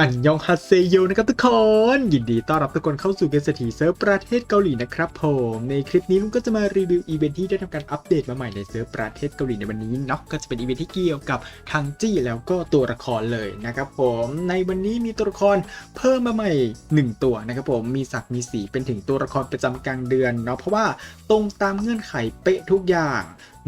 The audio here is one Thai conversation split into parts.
อันยองฮัตเซโยนะครับทุกคน ยินดีต้อนรับทุกคนเข้าสู่เกมเศรษฐีเซิร์ฟประเทศเกาหลีนะครับผมในคลิปนี้ลุงก็จะมารีวิวอีเวนท์ที่ได้ทำการอัปเดตมาใหม่ในเซิร์ฟประเทศเกาหลีในวันนี้เนาะก็จะเป็นอีเวนท์ที่เกี่ยวกับทางจี้แล้วก็ตัวละครเลยนะครับผมในวันนี้มีตัวละครเพิ่มมาใหม่ 1 ตัวนะครับผมมีศักดิ์มีสีเป็นถึงตัวละครประจำกลางเดือนเนาะเพราะว่าตรงตามเงื่อนไขเป๊ะทุกอย่าง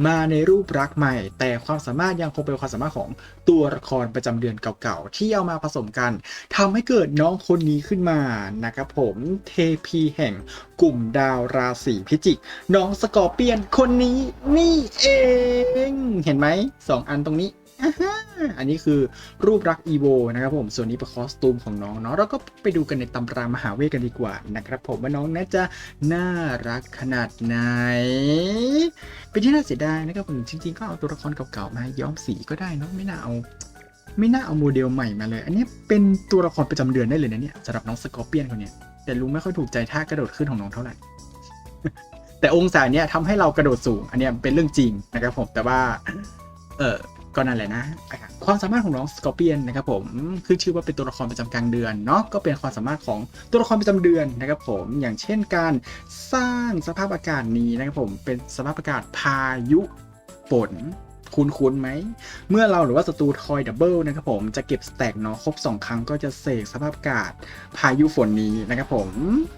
มาในรูปรักใหม่ แต่ความสามารถยังคงเป็นความสามารถของตัวละครประจำเดือนเก่าๆ ที่เอามาผสมกันทำให้เกิดน้องคนนี้ขึ้นมานะครับผมเทพีแห่งกลุ่มดาวราศีพิจิก น้องสกอร์เปียนคนนี้นี่เอง เห็นไหมสองอันตรงนี้ อันนี้คือรูปรักษ์อีโวนะครับผม ส่วนนี้เป็นคอสตูมของน้องเนาะเราก็ไปดูกันในตำรามหาเวทกันดีกว่านะครับผมว่าน้องน่าจะน่ารักขนาดไหน เป็นที่น่าเสียดายนะครับผมจริงๆ ก็เอาตัวละครเก่าๆมาย้อมสีก็ได้เนอะไม่น่าเอา ไม่น่าเอาโมเดลใหม่มาเลย อันนี้เป็นตัวละครประจำเดือนได้เลยนะเนี่ยสำหรับน้องสกอร์เปียนคนเนี้ยแต่ลุงไม่ค่อยถูกใจท่ากระโดดขึ้นของน้องเท่าไหร่แต่องศาเนี้ยทำให้เรากระโดดสูง อันเนี้ยเป็นเรื่องจริงนะครับผมแต่ว่า เออ ก็นั่นแหละนะ ความสามารถของน้องสกอร์เปียนนะครับผมคือชื่อว่าเป็นตัวละครประจำกลางเดือนเนาะก็เป็นความสามารถของตัวละครประจำเดือนนะครับผมอย่างเช่นการสร้างสภาพอากาศนี้นะครับผมเป็นสภาพอากาศพายุฝน คุ้นๆไหม เมื่อเราหรือว่าศัตรูทอยดับเบิลนะครับผมจะเก็บสแต็กเนาะครบ 2 ครั้งก็จะเสกสภาพอากาศพายุฝนนี้นะครับผม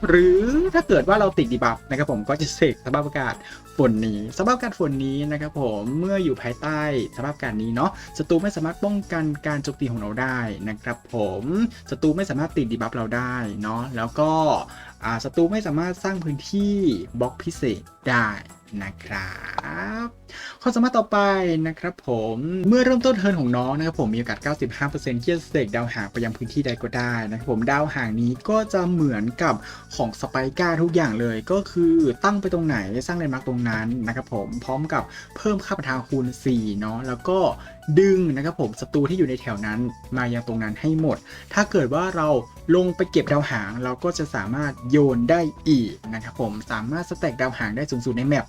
หรือถ้าเกิดว่าเราติดดีบัฟนะครับผมก็จะเสกสภาพอากาศฝนนี้ สภาพอากาศฝนนี้นะครับผมเมื่ออยู่ภายใต้สภาพอากาศนี้เนาะศัตรูไม่สามารถป้องกันการโจมตีของเราได้นะครับผมศัตรูไม่สามารถติดดีบัฟเราได้เนาะแล้วก็ ศัตรูไม่สามารถสร้างพื้นที่บล็อกพิเศษได้นะครับความสามารถต่อไปนะครับผมเมื่อเริ่มต้นเทิร์นของน้องนะครับผมมีโอกาส 95%ที่จะเสกดาวหางไปยังพื้นที่ใดก็ได้นะครับผมดาวหางนี้ก็จะเหมือนกับของสไปก้าทุกอย่างเลย ก็คือตั้งไปตรงไหนสร้างแลนด์มาร์กตรงนั้นนะครับผมพร้อมกับเพิ่มค่าประทาคูณ4เนาะแล้วก็ ดึงนะครับผมศัตรูที่อยู่ในแถวนั้นมายังตรงนั้นให้หมด ถ้าเกิดว่าเราลงไปเก็บดาวหาง เราก็จะสามารถโยนได้อีกนะครับผมสามารถสแต็กดาวหางได้สูงสุดในแมป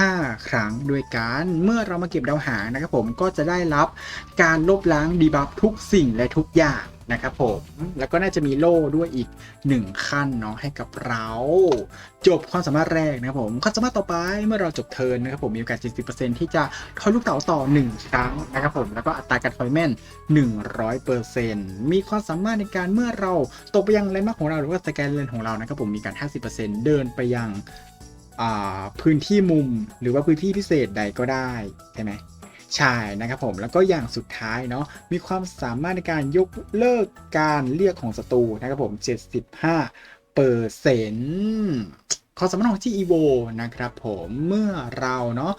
5 ครั้งด้วยกัน เมื่อเรามาเก็บดาวหางนะครับผมก็จะได้รับการลบล้างดีบัฟทุกสิ่งและทุกอย่างนะครับผม แล้วก็น่าจะมีโล่ด้วยอีก 1 ขั้นเนาะให้กับเรา จบความสามารถแรกนะครับผมความสามารถต่อไปเมื่อเราจบเทิร์นนะครับผม มีโอกาส 70%ที่จะทอยลูกเต๋าต่อ 1 ครั้งนะครับผม แล้วก็อัตราการทอยแม่น 100%มีความสามารถในการเมื่อเราตกไปยังแลนด์มาร์ของเราหรือว่าสแกนเลนของเรานะครับผมมีการ 50%เดินไปยัง พื้นที่มุมหรือว่าพื้นที่พิเศษใดก็ได้ใช่ไหมใช่นะครับผมแล้วก็อย่างสุดท้ายเนาะมีความสามารถในการยกเลิกการเรียกของศัตรูนะครับผม 75เปอร์เซ็นต์ความสามารถของที่ EVO นะครับผมเมื่อเราเนาะ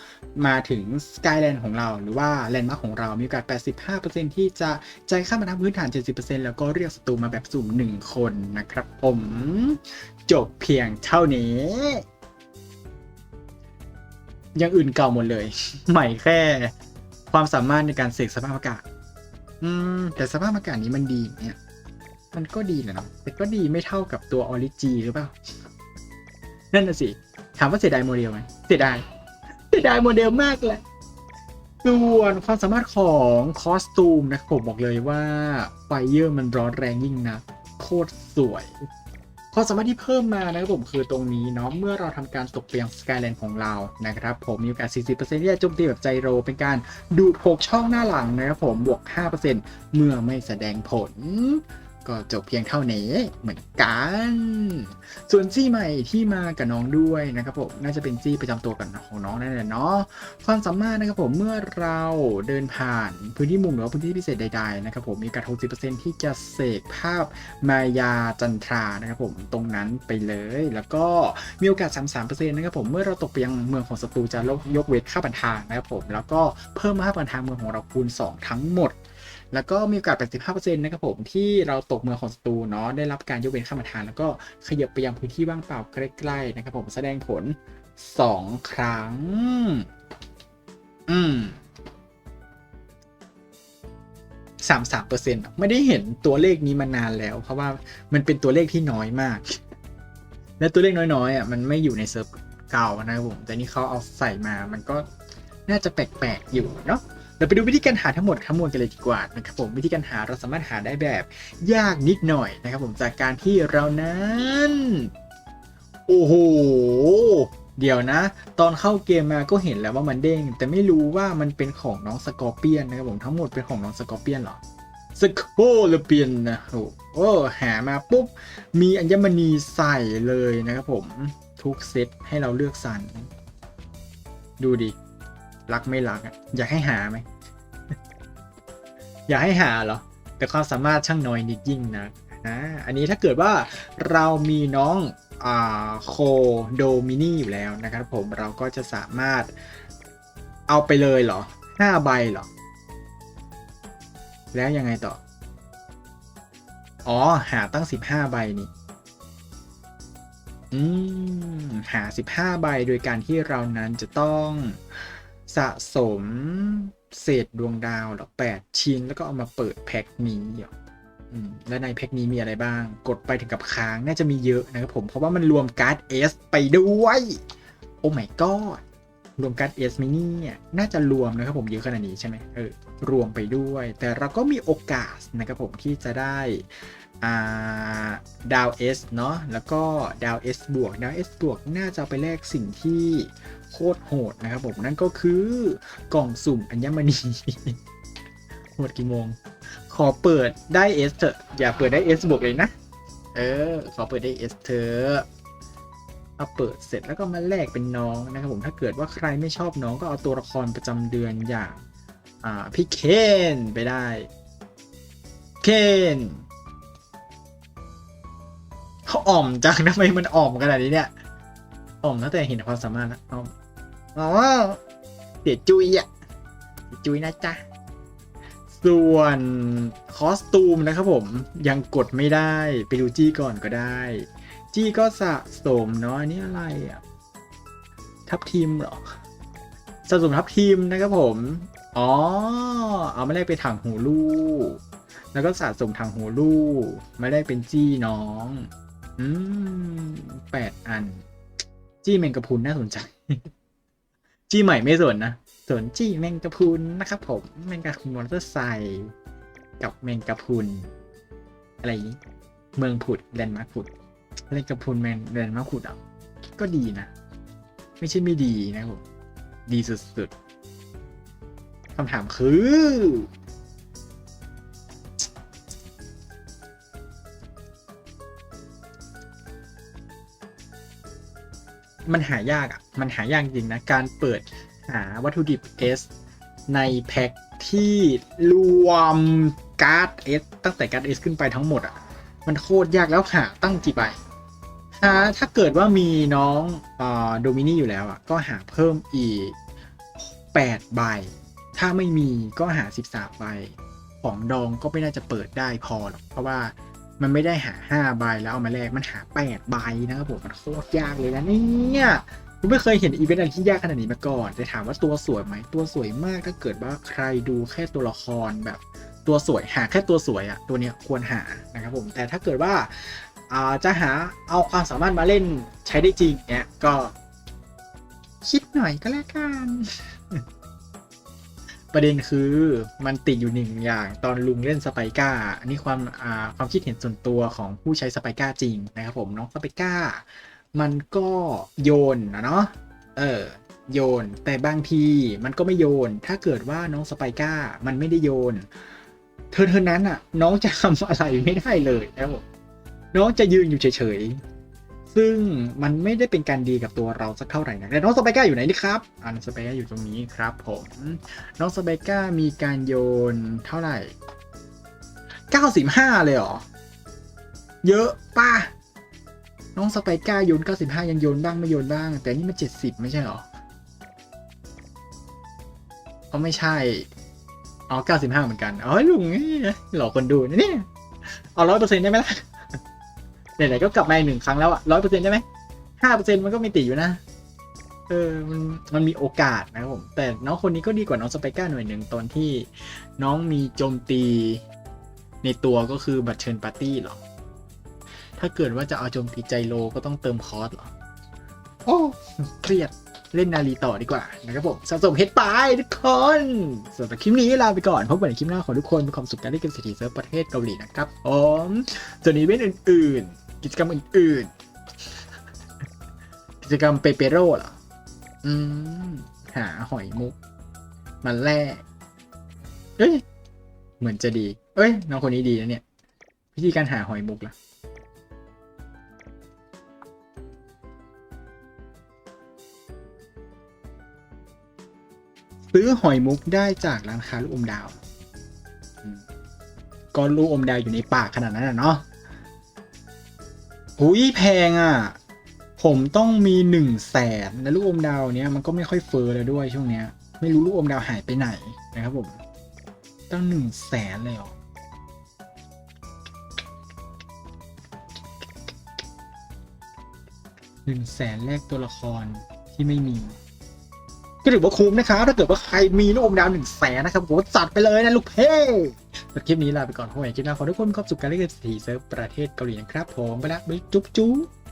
มาถึง Skyland ของเรา หรือว่าแลนด์มาร์คของเรามีโอกาส 85%ที่จะจ่ายค่ามาทางพื้นฐาน 70%แล้วก็เรียกศัตรูมาแบบสุ่ม1คนนะครับผมจบเพียงเท่านี้ อย่างอื่นเก่าหมดเลย ใหม่แค่ความสามารถในการเสกสภาพอากาศ อืม แต่สภาพอากาศนี้มันดีเนี่ย มันก็ดีแหละเนาะแต่ก็ดีไม่เท่ากับตัวออริจีหรือเปล่า นั่นน่ะสิ ถามว่าเสียดายโมเดลไหมเสียดาย เสียดายโมเดลมากเลยส่วนความสามารถของคอสตูมนะผมบอกเลยว่าไฟเยอร์มันร้อนแรงยิ่งนะ โคตรสวย ความสามารถที่เพิ่มมานะครับผมคือตรงนี้เนาะเมื่อเราทำการตกเปียงสกายแลนด์ของเรานะครับผมมีโอกาส 40%ที่จะโจมตีแบบไจโร เป็นการดูด6ช่องหน้าหลังนะครับผมบวก 5%เมื่อไม่แสดงผล ก็จบเพียงเท่านี้เหมือนกัน ส่วนจี้ใหม่ที่มากับน้องด้วยนะครับผมน่าจะเป็นจี้ประจำตัวกันของน้องนั่นแหละเนาะความสามารถนะครับผมเมื่อเราเดินผ่านพื้นที่มุมหรือว่าพื้นที่พิเศษใดๆนะครับผมมีโอกาส60%ที่จะเสกภาพมายาจันทรานะครับผมตรงนั้นไปเลย แล้วก็มีโอกาส 33%นะครับผมเมื่อเราตกไปยังเมืองของศัตรูจะลยกเว้นค่าบันทางนะครับผมแล้วก็เพิ่มค่าบันทางเมืองของเราคูณ 2 ทั้งหมด แล้วก็มีโอกาส 85%นะครับผมที่เราตกเมืองของศัตรูเนาะได้รับการยกเว้นค่าบันทางแล้วก็ขยับไปยังพื้นที่ว่างเปล่าใกล้ๆนะครับผมแสดงผล 2 ครั้ง อืมสามสามเปอร์เซ็นต์ไม่ได้เห็นตัวเลขนี้มานานแล้ว เพราะว่ามันเป็นตัวเลขที่น้อยมาก และตัวเลขน้อยๆอะมันไม่อยู่ในเซิร์ฟเก่านะครับผมแต่นี่เขาเอาใส่มามันก็น่าจะแปลกๆอยู่เนาะ เราไปดูวิธีการหาทั้งหมดทั้งมวลกันเลยดีกว่านะครับผมวิธีการหาเราสามารถหาได้แบบยากนิดหน่อยนะครับผมจากการที่เรานั้นโอ้โหเดี๋ยวนะ ตอนเข้าเกมมาก็เห็นแล้วว่ามันเด้ง แต่ไม่รู้ว่ามันเป็นของน้องสกอร์เปียนนะครับผมทั้งหมดเป็นของน้องสกอร์เปียนหรอสกอร์เปียนนะโอ้โอ้หามาปุ๊บ มีอัญมณีใส่เลยนะครับผม ทุกเซตให้เราเลือกสรรดูดิ รักไม่รักอะอยากให้หาไหม อยากให้หาเหรอ แต่ความสามารถช่างน้อยนิดยิ่งนะอ่าอันนี้ถ้าเกิดว่าเรามีน้องอ่าโคโดมินีอยู่แล้วนะครับผมเราก็จะสามารถเอาไปเลยเหรอห้าใบเหรอ แล้วยังไงต่อ อ๋อ หาตั้ง 15 ใบนี่อืมหา 15 ใบโดยการที่เรานั้นจะต้อง สะสมเศษดวงดาวหรอ8ชิ้นแล้วก็เอามาเปิดแพ็คนี้หรออืมและในแพ็คนี้มีอะไรบ้าง กดไปถึงกับค้าง น่าจะมีเยอะนะครับผม เพราะว่ามันรวมการ์ด S ไปด้วย โอ้ my god รวมการ์ด S มินี่ยน่าจะรวมนะครับผมเยอะขนาดนี้ใช่ไหมเออรวมไปด้วย แต่เราก็มีโอกาสนะครับผมที่จะได้อ่าดาว S เนาะแล้วก็ดาว S บวกดาว S บวกน่าจะไปแลกสิ่งที่โคตรโหดนะครับผมนั่นก็คือกล่องสุ่มอัญมณีโหดกี่โมง ขอเปิดได้ S เถอะอย่าเปิดได้ S บวกเลยนะ เออ ขอเปิดได้ S เถอะ เอาเปิดเสร็จแล้วก็มาแลกเป็นน้องนะครับผมถ้าเกิดว่าใครไม่ชอบน้องก็เอาตัวละครประจำเดือนอย่างอ่าพี่เคนไปได้เคนเขาอ่อมจังทำไมมันอ่อมขนาดนี้เนี่ยอ่อมตั้งแต่เห็นความสามารถแล้วอ่อมอ๋อเดี๋ยวจุยอะจุยนะจ๊ะส่วนคอสตูมนะครับผมยังกดไม่ได้ ไปดูจี้ก่อนก็ได้ จี้ก็สะสมเนาะอันนี้อะไรอะ ทับทีมเหรอสะสมทับทีมนะครับผม อ๋อ เอาไม่ได้ไปถังหูลูกแล้วก็สะสมถังหูลูกไม่ได้เป็นจี้น้อง อืมแปดอัน จี้แมงกะพุนน่าสนใจ จี้ใหม่ไม่สนนะส่วนจี้แมงกะพุนนะครับผม แมงกะพุนมอนเตอร์ไซค์กับแมงกะพุนอะไรอย่างนี้ เมืองผุดแลนด์มาร์คผุด แมงกะพรุนแมนแลนมาร์คผุดอะก็ดีนะ ไม่ใช่ไม่ดีนะผมดีสุดๆคำถามคือ มันหายากอะ มันหายากจริงนะ การเปิดหาวัตถุดิบ S ในแพ็คที่รวมการ์ด S ตั้งแต่การ์ด S ขึ้นไปทั้งหมดอะ มันโคตรยากแล้วหาตั้งกี่ใบหาถ้าเกิดว่ามีน้องโดมินี่อยู่แล้วอะก็หาเพิ่มอีก 8 ใบ ถ้าไม่มีก็หา 13 ใบ ของดองก็ไม่น่าจะเปิดได้พอหรอกเพราะว่ามันไม่ได้หา 5 ใบแล้วเอามาแลกมันหา 8 ใบนะครับผมมันโคตรยากเลยนะเนี่ยผมไม่เคยเห็นอีเวนต์อะไรที่ยากขนาดนี้มาก่อนแต่ถามว่าตัวสวยไหมตัวสวยมากถ้าเกิดว่าใครดูแค่ตัวละครแบบ ตัวสวยหาแค่ตัวสวยอะตัวเนี้ยควรหานะครับผมแต่ถ้าเกิดว่าจะหาเอาความสามารถมาเล่นใช้ได้จริงเนี่ยก็คิดหน่อยก็แล้วกัน ประเด็นคือมันติดอยู่หนึ่งอย่างตอนลุงเล่นสไปก้าอันนี้ความความคิดเห็นส่วนตัวของผู้ใช้สไปก้าจริงนะครับผมน้องสไปก้ามันก็โยนนะเนาะเออโยนแต่บางทีมันก็ไม่โยน ถ้าเกิดว่าน้องสไปก้ามันไม่ได้โยน เธอเธอนั้นอะ น้องจะทำอะไรไม่ได้เลยนะผมน้องจะยืนอยู่เฉยๆ ซึ่งมันไม่ได้เป็นการดีกับตัวเราสักเท่าไหร่นะแต่น้องสไปก้าอยู่ไหนนี่ครับอ่าน้องสไปก้าอยู่ตรงนี้ครับผม น้องสเปก้ามีการโยนเท่าไหร่95เลยเหรอ เยอะป่ะ น้องสไปก้าโยน95ยังโยนบ้างไม่โยนบ้าง แต่นี่มัน70ไม่ใช่เหรอก็ไม่ใช่ อ๋อ95เหมือนกันอ๋อลุงหลอกคนดูนะเนี่ยเอาร้อยเปอร์เซ็นต์ได้ไหมล่ะไหนๆก็กลับมาอีกหนึ่งครั้งแล้วอะร้อยเปอร์เซ็นต์ได้ไหมห้าเปอร์เซ็นต์มันก็ไม่ติอยู่นะเออมันมันมีโอกาสนะครับผม แต่น้องคนนี้ก็ดีกว่าน้องสไปก้าหน่อยหนึ่งตอนที่น้องมีโจมตีในตัวก็คือบัตรเชิญปาร์ตี้หรอ ถ้าเกิดว่าจะเอาโจมตีใจโลก็ต้องเติมคอร์สหรอ โอ้เครียด เล่นนาลีต่อดีกว่านะครับผมสะสมเฮดไปทุกคนสำหรับคลิปนี้ลาไปก่อนพบกันในคลิปหน้าขอทุกคนมีความสุขการเล่นเกมเศรษฐีเซิร์ฟประเทศเกาหลีนะครับผมส่วนอีเวนต์อื่น ๆ กิจกรรมอื่น ๆ กิจกรรมเปเปโร่เหรออืมหาหอยมุกมันแร่เอ้ยเหมือนจะดี เอ้ยน้องคนนี้ดีนะเนี่ย วิธีการหาหอยมุกล่ะ ซื้อหอยมุกได้จากร้านค้าลูกอมดาวอืมก็ลูกอมดาวอยู่ในปากขนาดนั้นอะเนาะหุยแพงอะ ผมต้องมีหนึ่งแสนแล้วลูกอมดาวเนี้ยมันก็ไม่ค่อยเฟอร์แล้วด้วยช่วงเนี้ย ไม่รู้ลูกอมดาวหายไปไหนนะครับผม ตั้งหนึ่งแสนเลยเหรอหนึ่งแสนแรกตัวละครที่ไม่มี ก็ถือว่าคุ้มนะครับถ้าเกิดว่าใครมีลูกอมดาวหนึ่งแสนนะครับผมจัดไปเลยนะลูกเพ่คลิปนี้ลาไปก่อนพบกันใหม่คลิปหน้าขอทุกคนมีความสุขการเล่นเกมสีเซิร์ฟประเทศเกาหลีนะครับผมไปละบ๊ายจุ๊บจุ๊บ